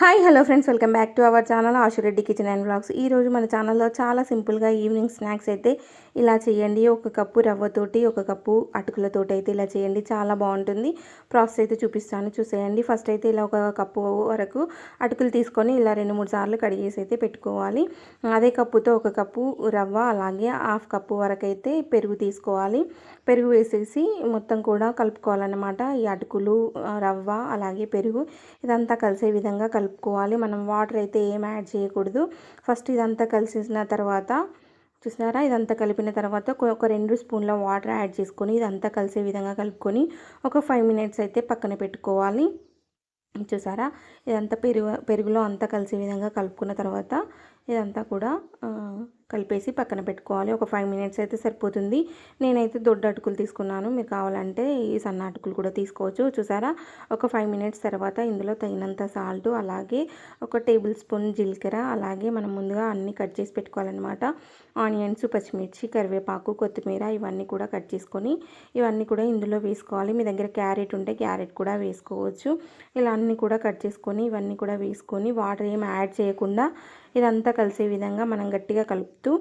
Hi hello friends. Welcome back to our channel Ashu Reddy kitchen and blogs ఈరోజు మన ఛానల్లో చాలా సింపుల్గా ఈవినింగ్ స్నాక్స్ అయితే ఇలా చేయండి. ఒక కప్పు రవ్వతోటి ఒక కప్పు అటుకులతోటి అయితే ఇలా చేయండి. చాలా బాగుంటుంది. ప్రాసెస్ అయితే చూపిస్తాను. చూసేయండి. ఫస్ట్ అయితే ఇలా ఒక కప్పు వరకు అటుకులు తీసుకొని ఇలా రెండు మూడు సార్లు కడిగేసి అయితే పెట్టుకోవాలి. అదే కప్పుతో ఒక కప్పు రవ్వ అలాగే హాఫ్ కప్పు వరకు అయితే పెరుగు తీసుకోవాలి. పెరుగు వేసేసి మొత్తం కూడా కలుపుకోవాలన్నమాట. ఈ అటుకులు రవ్వ అలాగే పెరుగు ఇదంతా కలిసే విధంగా కలుపుకోవాలి. మనం వాటర్ అయితే ఏం యాడ్ చేయకూడదు. ఫస్ట్ ఇదంతా కలిసిన తర్వాత చూసారా ఇదంతా కలిపిన తర్వాత ఒక రెండు స్పూన్ల వాటర్ యాడ్ చేసుకొని ఇదంతా కలిసే విధంగా కలుపుకొని ఒక ఫైవ్ మినిట్స్ అయితే పక్కన పెట్టుకోవాలి. చూసారా? ఇదంతా పెరుగు పెరుగులో అంతా కలిసే విధంగా కలుపుకున్న తర్వాత ఇదంతా కూడా కలిపేసి పక్కన పెట్టుకోవాలి. ఒక ఫైవ్ మినిట్స్ అయితే సరిపోతుంది. నేనైతే దొడ్డ అటుకులు తీసుకున్నాను. మీరు కావాలంటే ఈ సన్న అటుకులు కూడా తీసుకోవచ్చు. చూసారా? ఒక ఫైవ్ మినిట్స్ తర్వాత ఇందులో తగినంత సాల్ట్ అలాగే ఒక టేబుల్ స్పూన్ జీలకర్ర అలాగే మనం ముందుగా అన్నీ కట్ చేసి పెట్టుకోవాలన్నమాట. ఆనియన్స్ పచ్చిమిర్చి కరివేపాకు కొత్తిమీర ఇవన్నీ కూడా కట్ చేసుకొని ఇవన్నీ కూడా ఇందులో వేసుకోవాలి. మీ దగ్గర క్యారెట్ ఉంటే క్యారెట్ కూడా వేసుకోవచ్చు. ఇలా అన్నీ కూడా కట్ చేసుకొని ఇవన్నీ కూడా వేసుకొని వాటర్ ఏం యాడ్ చేయకుండా ఇదంతా కలిసే విధంగా మనం గట్టిగా కలుపుతూ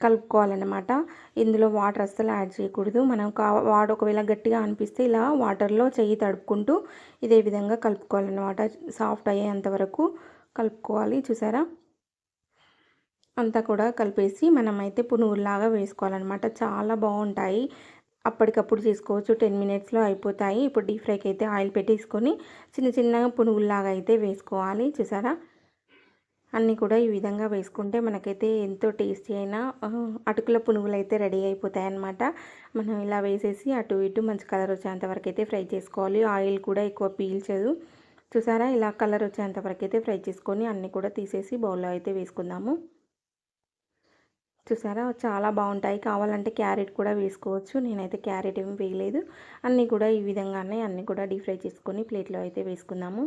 కలుపుకోవాలన్నమాట. ఇందులో వాటర్ అస్సలు యాడ్ చేయకూడదు. మనం కా వాడు ఒకవేళ గట్టిగా అనిపిస్తే ఇలా వాటర్లో చెయ్యి తడుపుకుంటూ ఇదే విధంగా కలుపుకోవాలన్నమాట. సాఫ్ట్ అయ్యేంత వరకు కలుపుకోవాలి. చూసారా? అంతా కూడా కలిపేసి మనమైతే పునుగుల్లాగా వేసుకోవాలన్నమాట. చాలా బాగుంటాయి. అప్పటికప్పుడు చేసుకోవచ్చు. టెన్ మినిట్స్లో అయిపోతాయి. ఇప్పుడు డీప్ ఫ్రైకి అయితే ఆయిల్ పెట్టేసుకొని చిన్న చిన్న పునుగుల్లాగా అయితే వేసుకోవాలి. చూసారా? అన్నీ కూడా ఈ విధంగా వేసుకుంటే మనకైతే ఎంతో టేస్టీ అయిన అటుకుల పునుగులు అయితే రెడీ అయిపోతాయి అన్నమాట మనం ఇలా వేసేసి అటు ఇటు మంచి కలర్ వచ్చేంత వరకు అయితే ఫ్రై చేసుకోవాలి. ఆయిల్ కూడా ఎక్కువ పీల్చదు. చూసారా? ఇలా కలర్ వచ్చేంత వరకు అయితే ఫ్రై చేసుకొని అన్నీ కూడా తీసేసి బౌల్లో అయితే వేసుకుందాము. చూసారా? చాలా బాగుంటాయి. కావాలంటే క్యారెట్ కూడా వేసుకోవచ్చు. నేనైతే క్యారెట్ ఏమి వేయలేదు. అన్నీ కూడా ఈ విధంగానే అన్నీ కూడా డీప్ ఫ్రై చేసుకొని ప్లేట్లో అయితే వేసుకుందాము.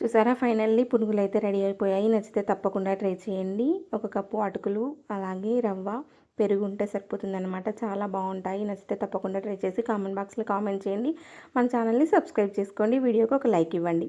చూసారా? ఫైనల్లీ పునుగులు అయితే రెడీ అయిపోయాయి. నచ్చితే తప్పకుండా ట్రై చేయండి. ఒక కప్పు అటుకులు అలాగే రవ్వ పెరుగు ఉంటే సరిపోతుందన్నమాట. చాలా బాగుంటాయి. నచ్చితే తప్పకుండా ట్రై చేసి కామెంట్ బాక్స్లో కామెంట్ చేయండి. మన ఛానల్ని సబ్స్క్రైబ్ చేసుకోండి. వీడియోకి ఒక లైక్ ఇవ్వండి.